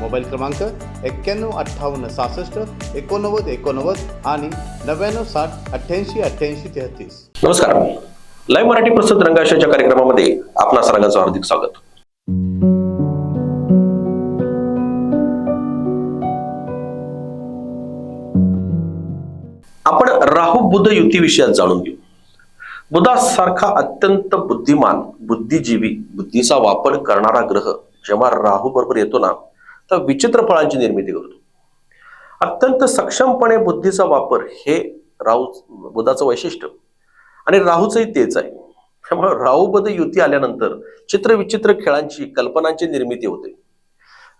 Mobile क्रमांक एक्क्याण्णव अठ्ठावन्न सहासष्ट एकोणनव्वद एकोणनव्वद आणि नव्याण्णव साठ अठ्ठ्याऐंशी अठ्ठ्याऐंशी तेहतीस. नमस्कार. लाईव्ह मराठी प्रस्तुत रंगाशाच्या कार्यक्रमामध्ये आपणा सर्वांचं हार्दिक स्वागत. आपण राहू बुद्ध युती विषयात जाणून घेऊ. बुधासारखा अत्यंत बुद्धिमान बुद्धिजीवी बुद्धीचा वापर करणारा ग्रह जेव्हा राहू बरोबर येतो ना तर विचित्र फळांची निर्मिती करतो. अत्यंत सक्षमपणे बुद्धीचा वापर हे राहू बुधाचं वैशिष्ट्य. आणि राहूचंही तेच आहे. त्यामुळे राहूबद्ध युती आल्यानंतर चित्रविचित्र खेळांची कल्पनांची निर्मिती होते.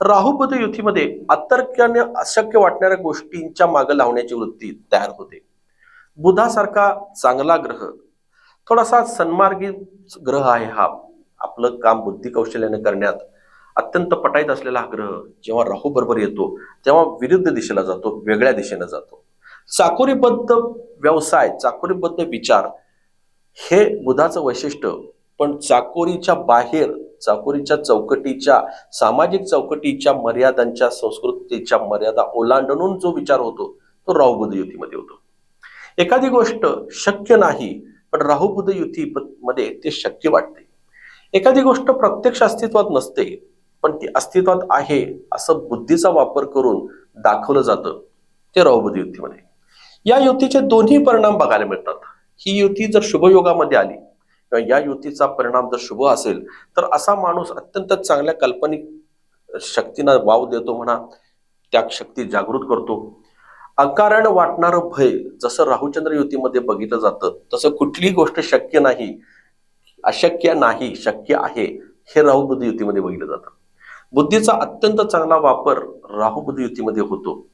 राहूबद्ध युतीमध्ये अतर्क्याने अशक्य वाटणाऱ्या गोष्टींच्या मागे लावण्याची वृत्ती तयार होते. बुधासारखा चांगला ग्रह थोडासा सन्मार्गी ग्रह आहे हा. आपलं काम बुद्धी कौशल्याने करण्यात अत्यंत पटाईत असलेला हा ग्रह जेव्हा राहू बरोबर येतो तेव्हा विरुद्ध दिशेला जातो वेगळ्या दिशेने जातो. चाकोरीबद्ध व्यवसाय चाकोरीबद्ध विचार हे बुधाचं वैशिष्ट्य. पण चाकोरीच्या बाहेर चाकोरीच्या चौकटीच्या सामाजिक चौकटीच्या मर्यादांच्या संस्कृतीच्या मर्यादा ओलांडून जो विचार होतो तो राहुबुध युतीमध्ये होतो. एखादी गोष्ट शक्य नाही पण राहुबुध युती मध्ये ते शक्य वाटते. एखादी गोष्ट प्रत्यक्ष अस्तित्वात नसते पण ती अस्तित्वात आहे असं बुद्धीचा वापर करून दाखवलं जातं. ते राहुबुध युतीमध्ये या युतीचे दोन्ही परिणाम बघायला मिळतात. ही युती जर शुभयोगामध्ये आली किंवा या युतीचा परिणाम जर शुभ असेल तर असा माणूस अत्यंत चांगल्या काल्पनिक शक्तींना वाव देतो म्हणा त्या शक्ती जागृत करतो. अकारण वाटणारं भय जसं राहुचंद्र युतीमध्ये बघितलं जातं तसं कुठलीही गोष्ट शक्य नाही अशक्य नाही शक्य आहे हे राहुबुद्धी युतीमध्ये बघितलं जातं. बुद्धीचा अत्यंत चांगला वापर राहू बुद्ध युतीमध्ये होतो.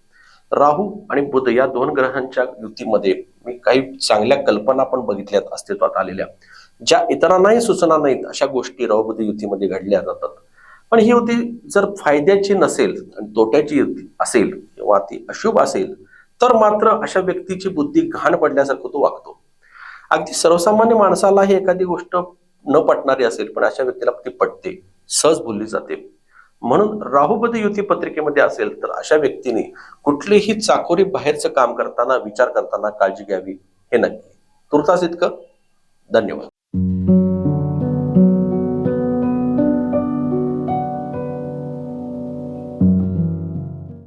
राहू आणि बुध या दोन ग्रहांच्या युतीमध्ये मी काही चांगल्या कल्पना पण बघितल्यात अस्तित्वात आलेल्या. ज्या इतरांनाही सूचना नाहीत अशा गोष्टी राहू बुध युतीमध्ये घडल्या जातात. पण ही युती जर फायद्याची नसेल आणि तोट्याची युती असेल किंवा ती अशुभ असेल तर मात्र अशा व्यक्तीची बुद्धी घाण पडल्यासारखं तो वागतो. अगदी सर्वसामान्य माणसालाही एखादी गोष्ट न पटणारी असेल पण अशा व्यक्तीला ती पटते सहज बोलली जाते. म्हणून राहुबद्ध युती पत्रिकेमध्ये असेल तर अशा व्यक्तीने कुठलीही चाकोरी बाहेरचं काम करताना विचार करताना काळजी घ्यावी हे नक्की. तुर्तास इतकं. धन्यवाद.